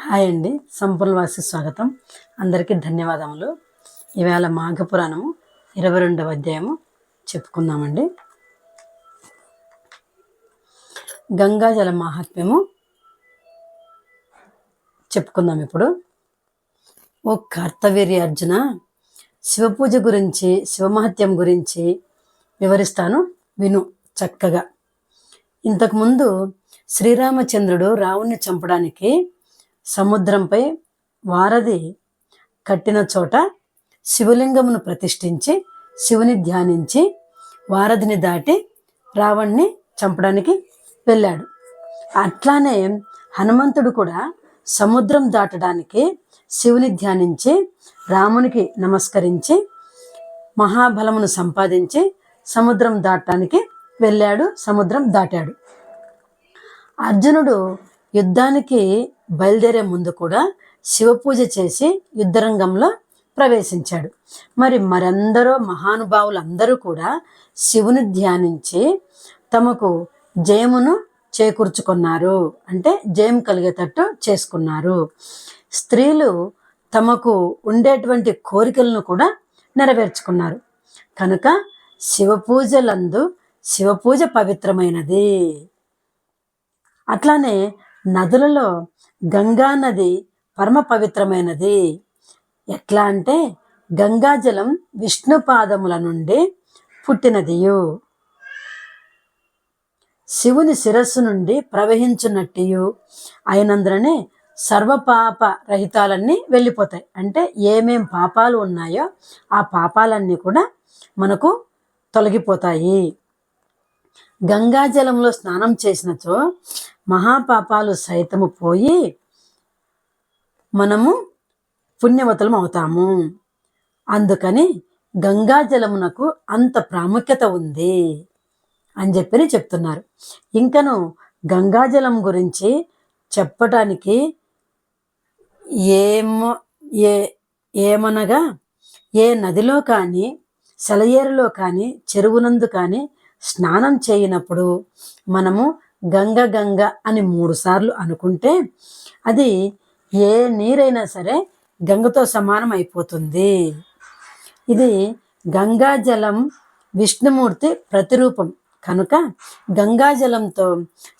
Hi అండి. సంపూర్ణవాసి స్వాగతం. అందరికీ ధన్యవాదములు. ఈవేళ మాఘపురాణము ఇరవై రెండవ అధ్యాయము చెప్పుకుందామండి. గంగాజల మహాత్మ్యము చెప్పుకుందాం ఇప్పుడు. ఓ కర్తవీర్య అర్జున శివపూజ గురించి శివమహత్యం గురించి వివరిస్తాను విను చక్కగా. ఇంతకుముందు శ్రీరామచంద్రుడు రావుణ్ణి చంపడానికి సముద్రంపై వారధి కట్టిన చోట శివలింగమును ప్రతిష్ఠించి శివుని ధ్యానించి వారధిని దాటి రావణ్ణి చంపడానికి వెళ్ళాడు. అట్లానే హనుమంతుడు కూడా సముద్రం దాటడానికి శివుని ధ్యానించి రామునికి నమస్కరించి మహాబలమును సంపాదించి సముద్రం దాటడానికి వెళ్ళాడు సముద్రం దాటాడు. అర్జునుడు యుద్ధానికి బయలుదేరే ముందు కూడా శివపూజ చేసి యుద్ధరంగంలో ప్రవేశించాడు. మరి మరెందరో మహానుభావులు అందరూ కూడా శివుని ధ్యానించి తమకు జయమును చేకూర్చుకున్నారు. అంటే జయం కలిగేటట్టు చేసుకున్నారు. స్త్రీలు తమకు ఉండేటువంటి కోరికలను కూడా నెరవేర్చుకున్నారు. కనుక శివపూజలందు శివపూజ పవిత్రమైనది. అట్లానే నదులలో గంగా నది పరమ పవిత్రమైనది. ఎట్లా అంటే గంగాజలం విష్ణు పాదముల నుండి పుట్టినదియు. శివుని శిరస్సు నుండి ప్రవహించున్నట్టు అయినందుననే సర్వపాప రహితాలన్నీ వెళ్ళిపోతాయి. అంటే ఏమేం పాపాలు ఉన్నాయో ఆ పాపాలన్నీ కూడా మనకు తొలగిపోతాయి. గంగాజలంలో స్నానం చేసినచో మహాపాపాలు సైతము పోయి మనము పుణ్యవతులం అవుతాము. అందుకని గంగాజలమునకు అంత ప్రాముఖ్యత ఉంది అని చెప్పి చెప్తున్నారు. ఇంకను గంగాజలం గురించి చెప్పటానికి ఏమో ఏ ఏమనగా ఏ నదిలో కానీ సెలయేరులో కానీ చెరువునందు కానీ స్నానం చేయనప్పుడు మనము గంగ గంగ అని మూడు సార్లు అనుకుంటే అది ఏ నీరైనా సరే గంగతో సమానం అయిపోతుంది. ఇది గంగాజలం విష్ణుమూర్తి ప్రతిరూపం. కనుక గంగాజలంతో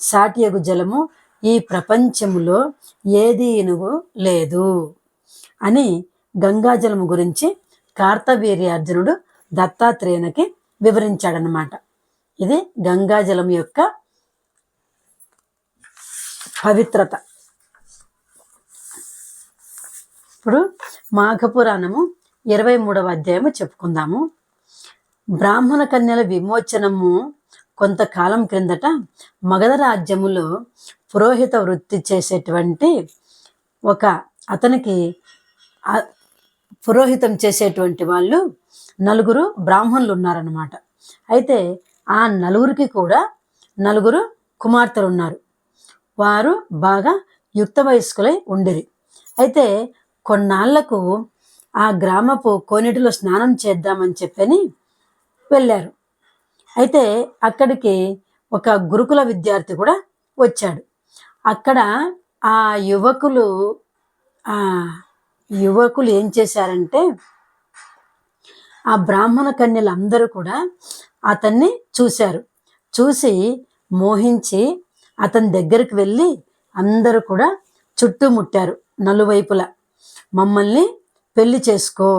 సాటియగు జలము ఈ ప్రపంచములో ఏదీనుగు లేదు అని గంగాజలము గురించి కార్తవీర్యార్జునుడు దత్తాత్రేయునికి వివరించాడనమాట ఇది గంగాజలం యొక్క పవిత్రత. ఇప్పుడు మాఘపురాణము ఇరవై మూడవ అధ్యాయము చెప్పుకుందాము. బ్రాహ్మణ కన్యల విమోచనము కొంతకాలం క్రిందట మగధ రాజ్యములో పురోహిత వృత్తి చేసేటువంటి ఒక అతనికి పురోహితం చేసేటువంటి వాళ్ళు నలుగురు బ్రాహ్మణులు ఉన్నారనమాట అయితే ఆ నలుగురికి కూడా నలుగురు కుమార్తెలు ఉన్నారు వారు బాగా యుక్త వయస్కులై ఉండేది. అయితే కొన్నాళ్ళకు ఆ గ్రామపు కోనేటిలో స్నానం చేద్దామని చెప్పని వెళ్ళారు. అయితే అక్కడికి ఒక గురుకుల విద్యార్థి కూడా వచ్చాడు. అక్కడ ఆ యువకులు ఆ యువకులు ఏం చేశారంటే ఆ బ్రాహ్మణ కన్యలు అందరూ కూడా అతన్ని చూశారు. చూసి మోహించి అతని దగ్గరికి వెళ్ళి అందరూ కూడా చుట్టుముట్టారు నలువైపులా. మమ్మల్ని పెళ్ళి చేసుకో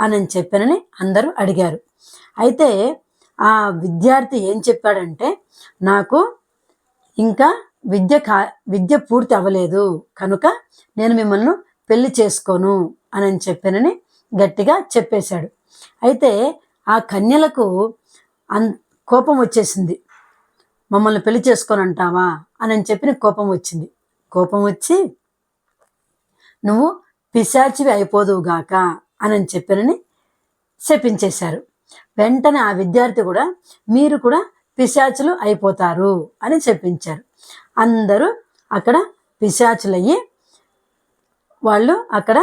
అని చెప్పానని అందరూ అడిగారు. అయితే ఆ విద్యార్థి ఏం చెప్పాడంటే నాకు ఇంకా విద్య కా విద్య పూర్తి అవ్వలేదు. కనుక నేను మిమ్మల్ని పెళ్ళి చేసుకోను అని చెప్పానని గట్టిగా చెప్పేశాడు. అయితే ఆ కన్యలకు అన్ కోపం వచ్చేసింది. మమ్మల్ని పెళ్ళి చేసుకొని అంటావా అని చెప్పి కోపం వచ్చింది. కోపం వచ్చి నువ్వు పిశాచివి అయిపోదువుగాక అని చెప్పానని శపించేశారు. వెంటనే ఆ విద్యార్థి కూడా మీరు కూడా పిశాచులు అయిపోతారు అని చెప్పించారు. అందరూ అక్కడ పిశాచులయ్యి వాళ్ళు అక్కడ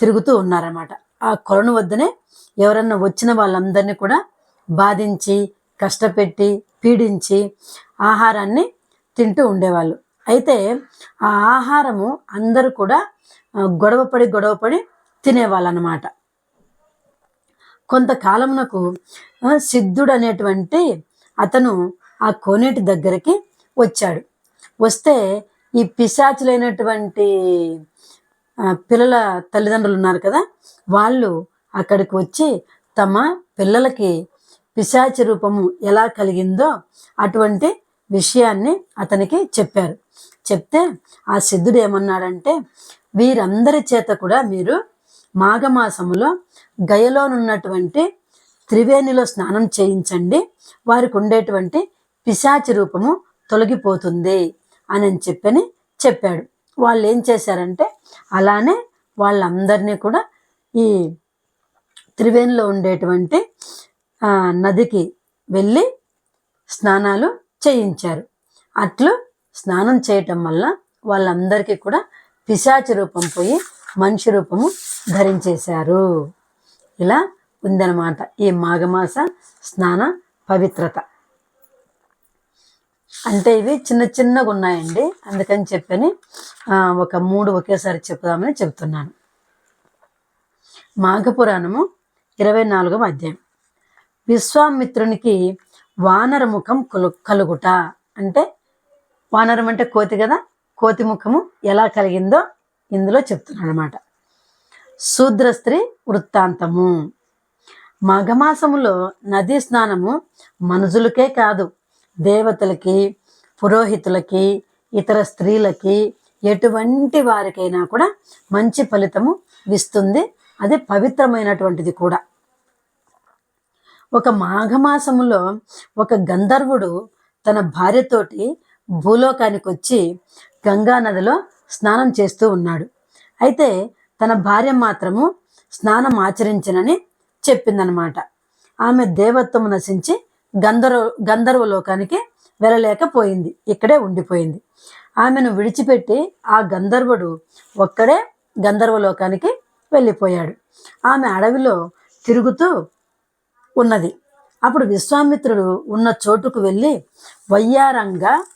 తిరుగుతూ ఉన్నారన్నమాట. ఆ కొలను వద్దనే ఎవరన్నా వచ్చిన వాళ్ళందరినీ కూడా బాధించి కష్టపెట్టి పీడించి ఆహారాన్ని తింటూ ఉండేవాళ్ళు. అయితే ఆ ఆహారము అందరూ కూడా గొడవపడి గొడవపడి తినేవాళ్ళనమాట కొంతకాలమునకు సిద్ధుడు అనేటువంటి అతను ఆ కోనేటి దగ్గరికి వచ్చాడు. వస్తే ఈ పిశాచులైనటువంటి పిల్లల తల్లిదండ్రులు ఉన్నారు కదా వాళ్ళు అక్కడికి వచ్చి తమ పిల్లలకి పిశాచి రూపము ఎలా కలిగిందో అటువంటి విషయాన్ని అతనికి చెప్పారు. చెప్తే ఆ సిద్ధుడు ఏమన్నాడంటే వీరందరి చేత కూడా మీరు మాఘమాసములో గయలోనున్నటువంటి త్రివేణిలో స్నానం చేయించండి వారికి ఉండేటువంటి పిశాచి రూపము తొలగిపోతుంది అని చెప్పని చెప్పాడు. వాళ్ళు ఏం చేశారంటే అలానే వాళ్ళందరినీ కూడా ఈ త్రివేణిలో ఉండేటువంటి నదికి వెళ్ళి స్నానాలు చేయించారు. అట్లు స్నానం చేయటం వల్ల వాళ్ళందరికీ కూడా పిశాచి రూపం పోయి మనిషి రూపము ధరించేశారు. ఇలా ఉందన్నమాట ఈ మాఘమాస స్నాన పవిత్రత. అంటే ఇవి చిన్న చిన్నగా ఉన్నాయండి. అందుకని చెప్పని ఒక మూడు ఒకేసారి చెప్దామని చెప్తున్నాను. మాఘపురాణము ఇరవై నాలుగవ అధ్యాయం. విశ్వామిత్రునికి వానర ముఖం కలుగుట. అంటే వానరం అంటే కోతి కదా? కోతి ముఖము ఎలా కలిగిందో ఇందులో చెప్తున్నాను అనమాట శూద్ర స్త్రీ వృత్తాంతము. మాఘమాసములో నదీ స్నానము మనుషులకే కాదు దేవతలకి పురోహితులకి ఇతర స్త్రీలకి ఎటువంటి వారికైనా కూడా మంచి ఫలితము ఇస్తుంది. అది పవిత్రమైనటువంటిది కూడా. ఒక మాఘమాసములో ఒక గంధర్వుడు తన భార్యతోటి భూలోకానికి వచ్చి గంగా నదిలో స్నానం చేస్తూ ఉన్నాడు. అయితే తన భార్య మాత్రము స్నానం ఆచరించనని చెప్పిందనమాట. ఆమె దేవత్వం నశించి గంధర్వ గంధర్వ లోకానికి వెళ్ళలేకపోయింది. ఇక్కడే ఉండిపోయింది. ఆమెను విడిచిపెట్టి ఆ గంధర్వుడు ఒక్కడే గంధర్వ లోకానికి వెళ్ళిపోయాడు. ఆమె అడవిలో తిరుగుతూ ఉన్నది. అప్పుడు విశ్వామిత్రుడు ఉన్న చోటుకు వెళ్ళి వయ్యారంగా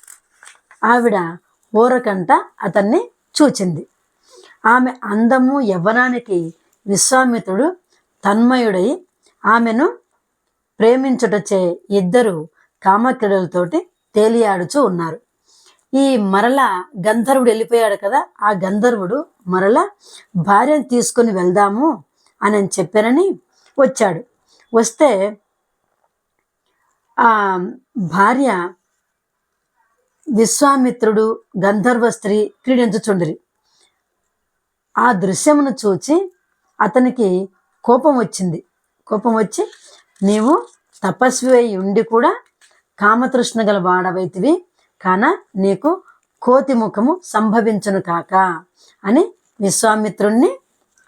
ఆవిడ ఊరకంట అతన్ని చూచింది. ఆమె అందము యవ్వనానికి విశ్వామిత్రుడు తన్మయుడై ఆమెను ప్రేమించుటచే ఇద్దరు కామక్రీడలతోటి తేలియాడుచూ ఉన్నారు. ఈ మరల గంధర్వుడు వెళ్ళిపోయాడు కదా ఆ గంధర్వుడు మరల భార్యను తీసుకొని వెళ్దాము అని చెప్పానని వచ్చాడు. వస్తే ఆ భార్య విశ్వామిత్రుడు గంధర్వ స్త్రీ క్రీడించుచుండిరి. ఆ దృశ్యమును చూచి అతనికి కోపం వచ్చింది. కోపం వచ్చి నీవు తపస్వి అయి ఉండి కూడా కామతృష్ణ గల వాడవైతివి. కాన నీకు కోతి ముఖము సంభవించును కాక అని విశ్వామిత్రుణ్ణి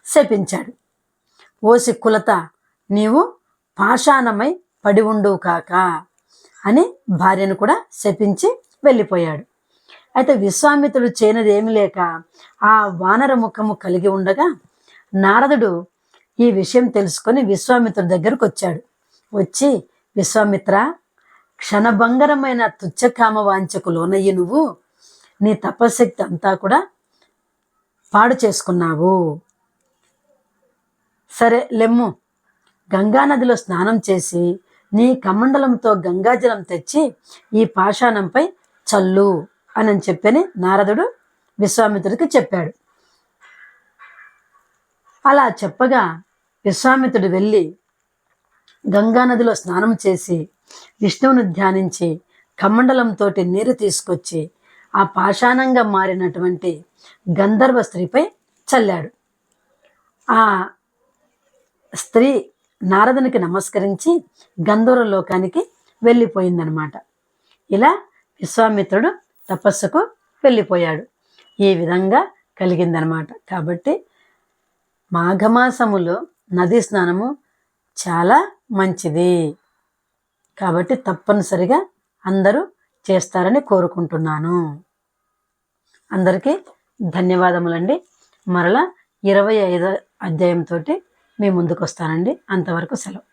శపించాడు. ఓసి కులత నీవు పాషాణమై పడి ఉండు కాక అని భార్యను కూడా శపించి వెళ్ళిపోయాడు. అయితే విశ్వామిత్రుడు చేయనది ఏమి లేక ఆ వానర ముఖము కలిగి ఉండగా నారదుడు ఈ విషయం తెలుసుకొని విశ్వామిత్రుడి దగ్గరకు వచ్చాడు. వచ్చి విశ్వామిత్ర క్షణభంగరమైన తుచ్చకామ వాంచకు లోనయ్యి నువ్వు. నీ తపశక్తి అంతా కూడా పాడు చేసుకున్నావు. సరే లెమ్ము. గంగానదిలో స్నానం చేసి నీ కమండలంతో గంగాజలం తెచ్చి ఈ పాషాణంపై చల్లు అని చెప్పని నారదుడు విశ్వామిత్రుడికి చెప్పాడు. అలా చెప్పగా విశ్వామిత్రుడు వెళ్ళి గంగానదిలో స్నానం చేసి విష్ణువును ధ్యానించి కమండలంతో నీరు తీసుకొచ్చి ఆ పాషాణంగా మారినటువంటి గంధర్వ స్త్రీపై చల్లాడు. ఆ స్త్రీ నారదునికి నమస్కరించి గంధర్వ లోకానికి వెళ్ళిపోయిందనమాట ఇలా విశ్వామిత్రుడు తపస్సుకు వెళ్ళిపోయాడు. ఈ విధంగా కలిగిందనమాట కాబట్టి మాఘమాసములో నదీ స్నానము చాలా మంచిది. కాబట్టి తప్పనిసరిగా అందరూ చేస్తారని కోరుకుంటున్నాను. అందరికీ ధన్యవాదములండి. మరలా ఇరవై ఐదో అధ్యాయంతో మీ ముందుకు వస్తానండి అంతవరకు సెలవు.